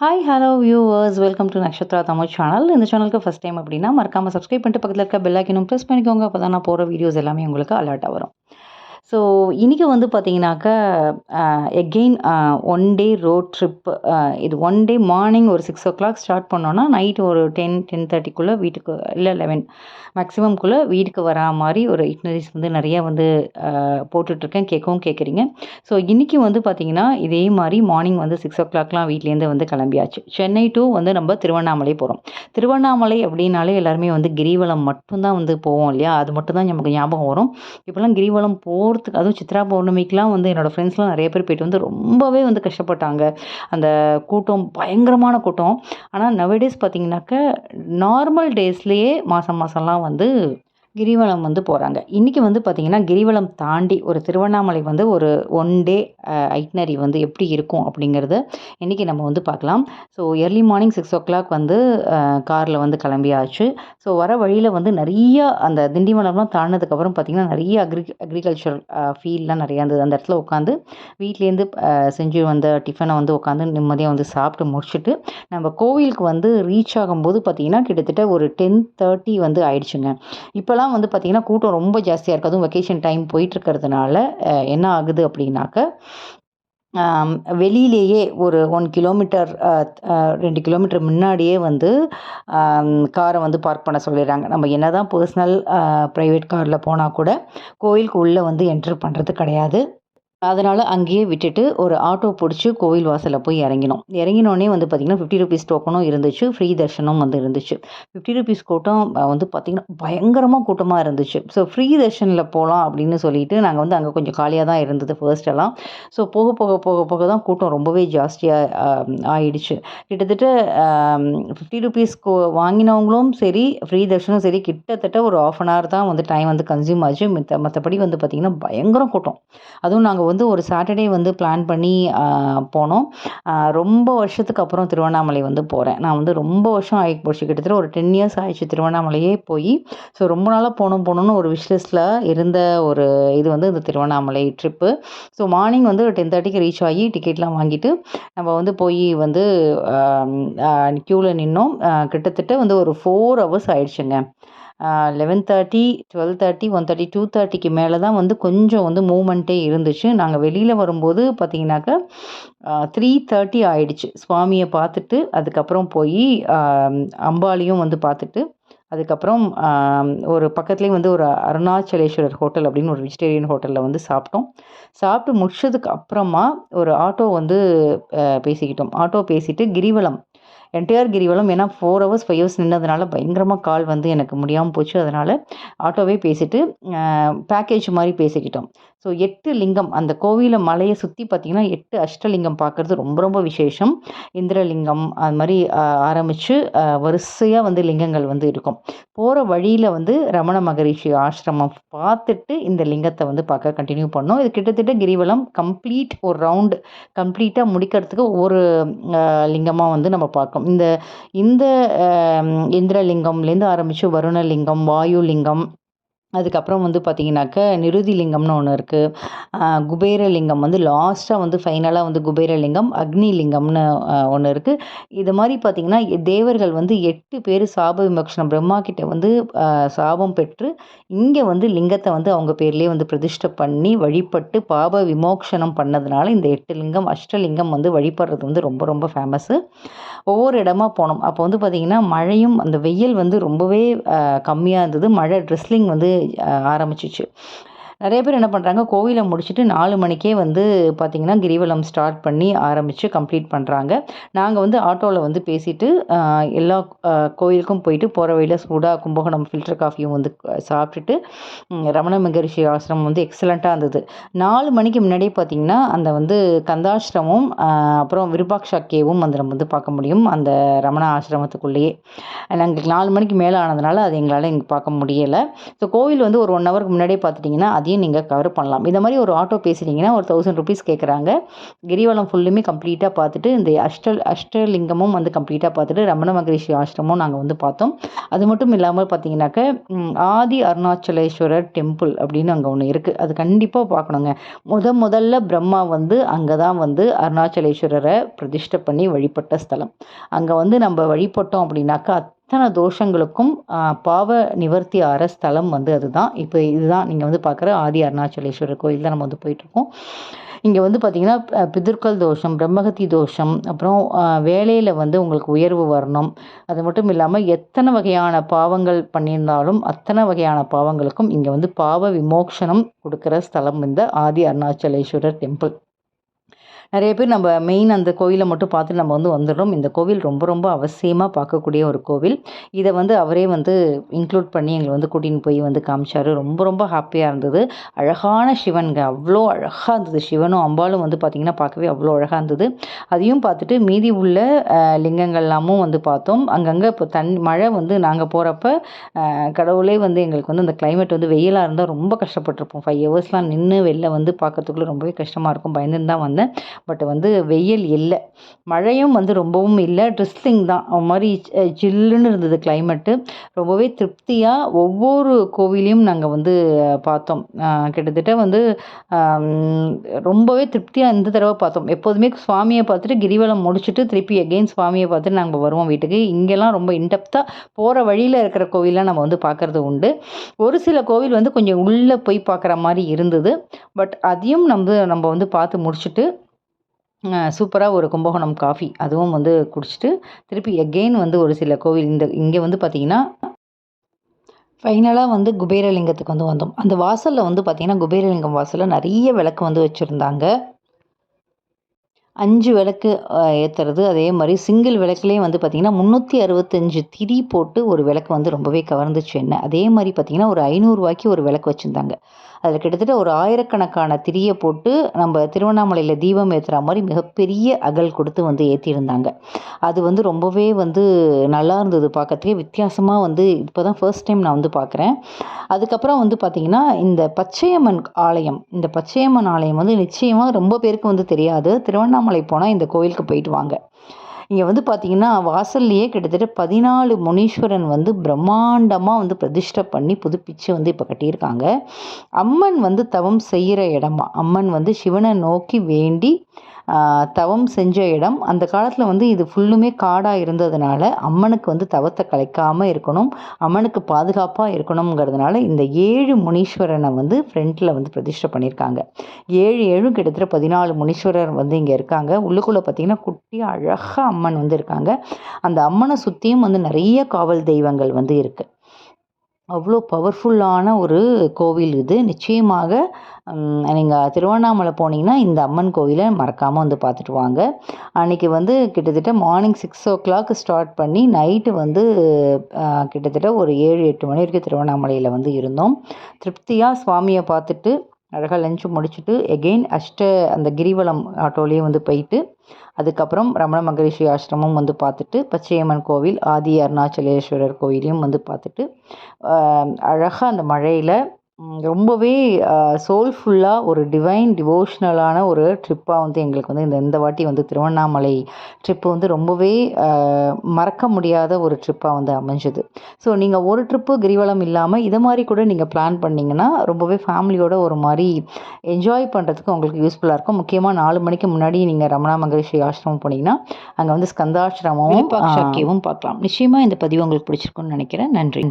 Hi hello viewers welcome to Nakshatra Tamil channel இந்த சேனலுக்கு first time அப்படின்னா மறக்காமல் சப்ஸ்கிரைப் பண்ணிட்டு பக்கத்தில் இருக்க பெல் ஐக்கனும் ப்ரெஸ் பண்ணிக்கோங்க. அப்போ தான் நான் போகிற வீடியோஸ் எல்லாமே உங்களுக்கு அலர்ட்டாக வரும். ஸோ இன்றைக்கி வந்து பார்த்தீங்கன்னாக்கா again one day road trip இது ஒன் டே மார்னிங் ஒரு சிக்ஸ் ஓ கிளாக் ஸ்டார்ட் பண்ணோன்னா நைட் ஒரு டென் டென் தேர்ட்டிக்குள்ளே வீட்டுக்கு இல்லை லெவன் மேக்ஸிமம்குள்ளே வீட்டுக்கு வரா மாதிரி ஒரு இட்னரிஸ் வந்து நிறையா வந்து போட்டுட்ருக்கேன். கேட்கவும் கேட்குறீங்க ஸோ இன்றைக்கி வந்து பார்த்திங்கன்னா இதே மாதிரி மார்னிங் வந்து சிக்ஸ் ஓ கிளாக்லாம் வீட்லேருந்து வந்து கிளம்பியாச்சு. சென்னை டு வந்து நம்ம திருவண்ணாமலை போகிறோம் திருவண்ணாமலை அப்படின்னாலே எல்லாருமே வந்து கிரிவலம் மட்டும்தான் வந்து போவோம் இல்லையா? அது மட்டும் தான் நமக்கு ஞாபகம் வரும். இப்போல்லாம் கிரிவலம் போகிற போகிறதுக்கு அதுவும் சித்ரா பௌர்ணமிக்கெலாம் வந்து என்னோடய ஃப்ரெண்ட்ஸ்லாம் நிறைய பேர் போயிட்டு வந்து ரொம்பவே வந்து கஷ்டப்பட்டாங்க. அந்த கூட்டம் பயங்கரமான கூட்டம். ஆனால் நவடேஸ் பார்த்தீங்கன்னாக்க நார்மல் டேஸ்லேயே மாதம் மாதம்லாம் வந்து கிரிவலம் வந்து போகிறாங்க இன்றைக்கி வந்து பார்த்திங்கன்னா கிரிவலம் தாண்டி ஒரு திருவண்ணாமலை வந்து ஒரு ஒன் டே ஐட்னரி வந்து எப்படி இருக்கும் அப்படிங்கிறத இன்றைக்கி நம்ம வந்து பார்க்கலாம். So early morning six o'clock வந்து காரில் வந்து கிளம்பியாச்சு. ஸோ வர வழியில் வந்து நிறைய அந்த திண்டிவனம்லாம் தாண்டினதுக்கப்புறம் பார்த்திங்கன்னா நிறைய அக்ரி அக்ரிகல்ச்சர் ஃபீல்லாம் நிறையா இருந்தது. அந்த இடத்துல உட்காந்து வீட்லேருந்து செஞ்சு வந்த டிஃபனை வந்து உட்காந்து நிம்மதியாக வந்து சாப்பிட்டு முடிச்சுட்டு நம்ம கோவிலுக்கு வந்து ரீச் ஆகும்போது பார்த்திங்கன்னா கிட்டத்தட்ட ஒரு டென் தேர்ட்டி வந்து ஆயிடுச்சுங்க. இப்போலாம் வந்து பார்த்திங்கன்னா கூட்டம் ரொம்ப ஜாஸ்தியாக இருக்குது அதுவும் வெக்கேஷன் டைம் போயிட்டுருக்கிறதுனால என்ன ஆகுது அப்படின்னாக்க வெளியிலேயே ஒரு ஒன் கிலோமீட்டர் ரெண்டு கிலோமீட்டர் முன்னாடியே வந்து காரை வந்து பார்க் பண்ண சொல்லிடுறாங்க. நம்ம என்ன தான் பர்சனல் ப்ரைவேட் காரில் போனால் கூட கோயிலுக்கு உள்ளே வந்து என்ட்ரு பண்ணுறது கிடையாது. அதனால் அங்கேயே விட்டுட்டு ஒரு ஆட்டோ பிடிச்சி கோவில் வாசலில் போய் இறங்கினோம். இறங்கினோடனே வந்து பார்த்திங்கன்னா ஃபிஃப்டி ருபீஸ் டோக்கனும் இருந்துச்சு ஃப்ரீ தர்ஷனும் வந்து இருந்துச்சு. ஃபிஃப்டி ருபீஸ் கூட்டம் வந்து பார்த்திங்கன்னா பயங்கரமாக கூட்டமாக இருந்துச்சு. ஸோ ஃப்ரீ தர்ஷனில் போகலாம் அப்படின்னு சொல்லிட்டு நாங்கள் வந்து அங்கே கொஞ்சம் காலியாக தான் இருந்தது ஃபர்ஸ்டெல்லாம் ஸோ போக போக போக போக தான் கூட்டம் ரொம்பவே ஜாஸ்தியாக ஆயிடுச்சு. கிட்டத்தட்ட ஃபிஃப்டி ருபீஸ் வாங்கினவங்களும் சரி ஃப்ரீ தர்ஷனும் சரி கிட்டத்தட்ட ஒரு ஆஃப் அன் ஹவர் தான் வந்து டைம் வந்து கன்சியூம் ஆச்சு. மித்த மற்றபடி வந்து பார்த்திங்கன்னா பயங்கரம் கூட்டம். அதுவும் நாங்கள் வந்து ஒரு சாட்டர்டே வந்து பிளான் பண்ணி போனோம். ரொம்ப வருஷத்துக்கு அப்புறம் திருவண்ணாமலை வந்து போகிறேன் நான் வந்து ரொம்ப வருஷம் ஆகி போச்சு. கிட்டத்தட்ட ஒரு டென் இயர்ஸ் ஆயிடுச்சு திருவண்ணாமலையே போய். ஸோ ரொம்ப நாளாக போகணும் போகணுன்னு ஒரு விஷ்லிஸ்ட்டில் இருந்த ஒரு இது வந்து இந்த திருவண்ணாமலை ட்ரிப்பு ஸோ மார்னிங் வந்து டென் தேர்ட்டிக்கு ரீச் ஆகி டிக்கெட்லாம் வாங்கிட்டு நம்ம வந்து போய் வந்து க்யூவில் நின்னோம். கிட்டத்தட்ட வந்து ஒரு ஃபோர் ஹவர்ஸ் ஆயிடுச்சுங்க. Eleven thirty twelve thirty one thirty two தேர்ட்டிக்கு மேலே தான் வந்து கொஞ்சம் வந்து மூமெண்ட்டே இருந்துச்சு. நாங்கள் வெளியில் வரும்போது பார்த்தீங்கன்னாக்கா த்ரீ தேர்ட்டி ஆயிடுச்சு. சுவாமியை பார்த்துட்டு அதுக்கப்புறம் போய் அம்பாளையும் வந்து பார்த்துட்டு அதுக்கப்புறம் ஒரு பக்கத்துலேயே வந்து ஒரு அருணாச்சலேஸ்வரர் ஹோட்டல் அப்படின்னு ஒரு வெஜிடேரியன் ஹோட்டலில் வந்து சாப்பிட்டோம். சாப்பிட்டு முடிச்சதுக்கு அப்புறமா ஒரு ஆட்டோ வந்து பேசிக்கிட்டோம். ஆட்டோ பேசிட்டு கிரிவலம் என்டையர் கிரிவலம் ஏன்னா ஃபோர் ஹவர்ஸ் ஃபைவ் ஹவர்ஸ் நின்னதுனால பயங்கரமாக கால் வந்து எனக்கு முடியாமல் போச்சு. அதனால் ஆட்டோவே பேசிட்டு பேக்கேஜ் மாதிரி பேசிக்கிட்டோம். ஸோ எட்டு லிங்கம் அந்த கோவிலை மலையை சுற்றி பார்த்திங்கன்னா எட்டு அஷ்டலிங்கம் பார்க்குறது ரொம்ப ரொம்ப விசேஷம். இந்திரலிங்கம் அது மாதிரி ஆரம்பித்து வரிசையாக வந்து லிங்கங்கள் வந்து இருக்கும். போகிற வழியில் வந்து ரமண மகரிஷி ஆசிரமம் பார்த்துட்டு இந்த லிங்கத்தை வந்து பார்க்க கண்டினியூ பண்ணோம். இது கிட்டத்தட்ட கிரிவலம் கம்ப்ளீட் ஒரு ரவுண்டு கம்ப்ளீட்டாக முடிக்கிறதுக்கு ஒவ்வொரு லிங்கமாக வந்து நம்ம பார்க்கோம் இந்த இந்த இந்திரலிங்கம்லேருந்து ஆரம்பித்து வருணலிங்கம் வாயுலிங்கம் அதுக்கப்புறம் வந்து பார்த்திங்கனாக்கா நிருதிலிங்கம்னு ஒன்று இருக்குது குபேரலிங்கம் வந்து லாஸ்ட்டாக வந்து ஃபைனலாக வந்து குபேரலிங்கம் அக்னிலிங்கம்னு ஒன்று இருக்குது இது மாதிரி பார்த்திங்கன்னா தேவர்கள் வந்து எட்டு பேர் சாப விமோக்ஷனம் பிரம்மா கிட்ட வந்து சாபம் பெற்று இங்கே வந்து லிங்கத்தை வந்து அவங்க பேர்லேயே வந்து பிரதிஷ்டை பண்ணி வழிபட்டு பாப விமோக்ஷனம் பண்ணதுனால இந்த எட்டு லிங்கம் அஷ்டலிங்கம் வந்து வழிபடுறது வந்து ரொம்ப ரொம்ப ஃபேமஸ்ஸு ஒவ்வொரு இடமா போனோம். அப்போ வந்து பார்த்திங்கன்னா மழையும் அந்த வெயில் வந்து ரொம்பவே கம்மியாக இருந்தது. மழை ட்ரெஸ்லிங் வந்து ஆரம்பிச்சிச்சு. நிறைய பேர் என்ன பண்ணுறாங்க கோவிலை முடிச்சுட்டு நாலு மணிக்கே வந்து பார்த்திங்கன்னா கிரிவலம் ஸ்டார்ட் பண்ணி ஆரம்பித்து கம்ப்ளீட் பண்ணுறாங்க நாங்கள் வந்து ஆட்டோவில் வந்து பேசிட்டு எல்லா கோயிலுக்கும் போயிட்டு போகிற வழியில் சூடாக கும்பகோணம் ஃபில்டர் காஃபியும் வந்து சாப்பிட்டுட்டு ரமண மகரிஷி ஆசிரமம் வந்து எக்ஸலண்ட்டாக இருந்தது. நாலு மணிக்கு முன்னாடியே பார்த்திங்கன்னா அந்த வந்து கந்தாசிரமும் அப்புறம் விருபாக்ஷா கேவும் வந்து நம்ம வந்து பார்க்க முடியும் அந்த ரமண ஆசிரமத்துக்குள்ளேயே. நாங்கள் நாலு மணிக்கு மேலே ஆனதுனால அது எங்களால் இங்கே பார்க்க முடியலை. ஸோ கோவில் வந்து ஒரு ஒன் ஹவருக்கு முன்னாடியே பார்த்துட்டிங்கன்னா அதையும் நீங்கள் கவர் பண்ணலாம். இந்த மாதிரி ஒரு ஆட்டோ பேசுனீங்கன்னா ஒரு தௌசண்ட் ருபீஸ் கேட்குறாங்க கிரிவலம் ஃபுல்லுமே கம்ப்ளீட்டாக பார்த்துட்டு இந்த அஷ்ட அஷ்டலிங்கமும் வந்து கம்ப்ளீட்டாக பார்த்துட்டு ரமண மகரிஷி ஆசிரமும் நாங்கள் வந்து பார்த்தோம். அது மட்டும் இல்லாமல் பார்த்தீங்கன்னாக்க ஆதி அருணாச்சலேஸ்வரர் டெம்பிள் அப்படின்னு அங்கே ஒன்று இருக்குது அது கண்டிப்பாக பார்க்கணுங்க. முத முதல்ல பிரம்மா வந்து அங்கே தான் வந்து அருணாச்சலேஸ்வரரை பிரதிஷ்டை பண்ணி வழிபட்ட ஸ்தலம். அங்கே வந்து நம்ம வழிபட்டோம் அப்படின்னாக்கா அத்தனை தோஷங்களுக்கும் பாவ நிவர்த்தி ஆற ஸ்தலம் வந்து அதுதான். இப்போ இதுதான் நீங்கள் வந்து பார்க்குற ஆதி அருணாச்சலேஸ்வரர் கோயில் தான் நம்ம வந்து போயிட்டுருக்கோம். இங்கே வந்து பார்த்திங்கன்னா அஹ், தோஷம் பிரம்மகத்தி தோஷம் அப்புறம் வேலையில் வந்து உங்களுக்கு உயர்வு வரணும். அது மட்டும் இல்லாமல் எத்தனை வகையான பாவங்கள் பண்ணியிருந்தாலும் அத்தனை வகையான பாவங்களுக்கும் இங்கே வந்து பாவ விமோக்ஷனம் கொடுக்குற ஸ்தலம் இந்த ஆதி அருணாச்சலேஸ்வரர் டெம்பிள். நிறைய பேர் நம்ம மெயின் அந்த கோவிலை மட்டும் பார்த்து நம்ம வந்து வந்துடுறோம். இந்த கோவில் ரொம்ப ரொம்ப அவசியமாக பார்க்கக்கூடிய ஒரு கோவில். இதை வந்து அவரே வந்து இன்க்ளூட் பண்ணி எங்களை வந்து கூட்டின்னு போய் வந்து காமிச்சாரு. ரொம்ப ரொம்ப ஹாப்பியாக இருந்தது. அழகான சிவன்ங்க. அவ்வளோ அழகாக இருந்தது. சிவனும் அம்பாலும் வந்து பார்த்திங்கன்னா பார்க்கவே அவ்வளோ அழகாக இருந்தது. அதையும் பார்த்துட்டு மீதி உள்ள அஹ், லிங்கங்கள்லாமும் வந்து பார்த்தோம். அங்கங்கே இப்போ தண் மழை வந்து நாங்கள் போகிறப்ப கடவுளே வந்து எங்களுக்கு வந்து அந்த கிளைமேட் வந்து வெயிலாக இருந்தால் ரொம்ப கஷ்டப்பட்டிருப்போம். ஃபைவ் ஹவர்ஸ்லாம் நின்று வெளில வந்து பார்க்கறதுக்குள்ள ரொம்பவே கஷ்டமாக இருக்கும். பயந்துன்னு தான் வந்தேன். பட் வந்து வெயில் இல்லை. மழையும் வந்து ரொம்பவும் இல்லை. ட்ரிஸ்லிங் தான். அது மாதிரி சில்லுன்னு இருந்தது கிளைமேட்டு ரொம்பவே திருப்தியாக ஒவ்வொரு கோவிலையும் நாங்கள் வந்து பார்த்தோம். கிட்டத்தட்ட வந்து ரொம்பவே திருப்தியாக இந்த தடவை பார்த்தோம். எப்போதுமே சுவாமியை பார்த்துட்டு கிரிவலம் முடிச்சுட்டு திருப்பி அகெயின் சுவாமியை பார்த்துட்டு நாங்கள் வருவோம் வீட்டுக்கு. இங்கெல்லாம் ரொம்ப இன்டெப்த்தாக போகிற வழியில் இருக்கிற கோவிலாம் நம்ம வந்து பார்க்குறது உண்டு. ஒரு சில கோவில் வந்து கொஞ்சம் உள்ளே போய் பார்க்குற மாதிரி இருந்தது. பட் அதையும் நம்ம நம்ம வந்து பார்த்து முடிச்சுட்டு சூப்பராக ஒரு கும்பகோணம் காஃபி அதுவும் வந்து குடிச்சிட்டு திருப்பி எகெயின் வந்து ஒரு சில கோவில் இந்த இங்கே வந்து பார்த்திங்கன்னா ஃபைனலாக வந்து குபேரலிங்கத்துக்கு வந்து வந்தோம். அந்த வாசலில் வந்து பார்த்திங்கன்னா குபேரலிங்கம் வாசலில் நிறைய விளக்கு வந்து வச்சுருந்தாங்க. அஞ்சு விளக்கு ஏற்றுறது அதே மாதிரி சிங்கிள் விளக்குலேயே வந்து பார்த்திங்கன்னா முந்நூற்றி அறுபத்தஞ்சு திரி போட்டு ஒரு விளக்கு வந்து ரொம்பவே கவர்ந்துச்சு என்ன. அதே மாதிரி பார்த்திங்கன்னா ஒரு ஐநூறுரூவாய்க்கு ஒரு விளக்கு வச்சுருந்தாங்க. அதில் கிட்டத்தட்ட ஒரு ஆயிரக்கணக்கான திரியை போட்டு நம்ம திருவண்ணாமலையில் தீபம் ஏற்றுற மாதிரி மிகப்பெரிய அகல் கொடுத்து வந்து ஏற்றிருந்தாங்க அது வந்து ரொம்பவே வந்து நல்லா இருந்தது பார்க்கறதுக்கே வித்தியாசமாக வந்து இப்போ தான் ஃபர்ஸ்ட் டைம் நான் வந்து பார்க்குறேன் அதுக்கப்புறம் வந்து பார்த்திங்கன்னா இந்த பச்சையம்மன் ஆலயம் இந்த பச்சையம்மன் ஆலயம் வந்து நிச்சயமாக ரொம்ப பேருக்கு வந்து தெரியாது. திருவண்ணாமலை போனால் இந்த கோயிலுக்கு போயிட்டு வாங்க. இங்கே வந்து பார்த்திங்கன்னா வாசல்லையே கிட்டத்தட்ட பதினாலு முனீஸ்வரன் வந்து பிரம்மாண்டமாக வந்து பிரதிஷ்டை பண்ணி புதுப்பிச்சு வந்து இப்போ கட்டியிருக்காங்க. அம்மன் வந்து தவம் செய்கிற இடமா அம்மன் வந்து சிவனை நோக்கி வேண்டி தவம் செஞ்ச இடம். அந்த காலத்தில் வந்து இது ஃபுல்லுமே காடாக இருந்ததுனால அம்மனுக்கு வந்து தவத்தை கலைக்காமல் இருக்கணும் அம்மனுக்கு பாதுகாப்பாக இருக்கணுங்கிறதுனால இந்த ஏழு முனீஸ்வரனை வந்து ஃப்ரண்ட்டில் வந்து பிரதிஷ்டை பண்ணியிருக்காங்க. ஏழு ஏழும் கிட்டத்தட்ட பதினாலு முனீஸ்வரர் வந்து இங்கே இருக்காங்க. உள்ளுக்குள்ளே பார்த்தீங்கன்னா குட்டி அழகாக அம்மன் வந்து இருக்காங்க. அந்த அம்மனை சுற்றியும் வந்து நிறைய காவல் தெய்வங்கள் வந்து இருக்குது அவ்வளோ பவர்ஃபுல்லான ஒரு கோவில் இது. நிச்சயமாக நீங்கள் திருவண்ணாமலை போனீங்கன்னா இந்த அம்மன் கோவிலை மறக்காமல் வந்து பார்த்துட்டு வாங்க. அன்றைக்கி வந்து கிட்டத்தட்ட morning six o'clock start பண்ணி நைட்டு வந்து கிட்டத்தட்ட ஒரு ஏழு எட்டு மணி வரைக்கும் திருவண்ணாமலையில் வந்து இருந்தோம். திருப்தியாக சுவாமியை பார்த்துட்டு அழகாக லஞ்சு முடிச்சுட்டு எகெயின் அஷ்ட அந்த கிரிவலம் ஆட்டோலேயே வந்து போயிட்டு அதுக்கப்புறம் ரமண மகரிஷி ஆசிரமம் வந்து பார்த்துட்டு பச்சையம்மன் கோவில் ஆதி அருணாச்சலேஸ்வரர் கோயிலையும் வந்து பார்த்துட்டு அழகாக அந்த மழையில் ரொம்பவே சோல்ஃபுல்லாக ஒரு டிவைன் டிவோஷ்னலான ஒரு ட்ரிப்பாக வந்து எங்களுக்கு வந்து இந்த இந்த வாட்டி வந்து திருவண்ணாமலை ட்ரிப்பு வந்து ரொம்பவே மறக்க முடியாத ஒரு ட்ரிப்பாக வந்து அமைஞ்சது. ஸோ நீங்கள் ஒரு ட்ரிப்பு கிரிவலம் இல்லாமல் இதை மாதிரி கூட நீங்கள் பிளான் பண்ணிங்கன்னா ரொம்பவே ஃபேமிலியோட ஒரு மாதிரி என்ஜாய் பண்ணுறதுக்கு உங்களுக்கு யூஸ்ஃபுல்லாக இருக்கும். முக்கியமாக நாலு மணிக்கு முன்னாடி நீங்கள் ரமணா மகரிஷி ஆசிரமம் போனீங்கன்னா அங்கே வந்து ஸ்கந்தாசிரமமும் பார்க்கலாம். நிச்சயமாக இந்த பதிவு உங்களுக்கு பிடிச்சிருக்கும்னு நினைக்கிறேன். நன்றி.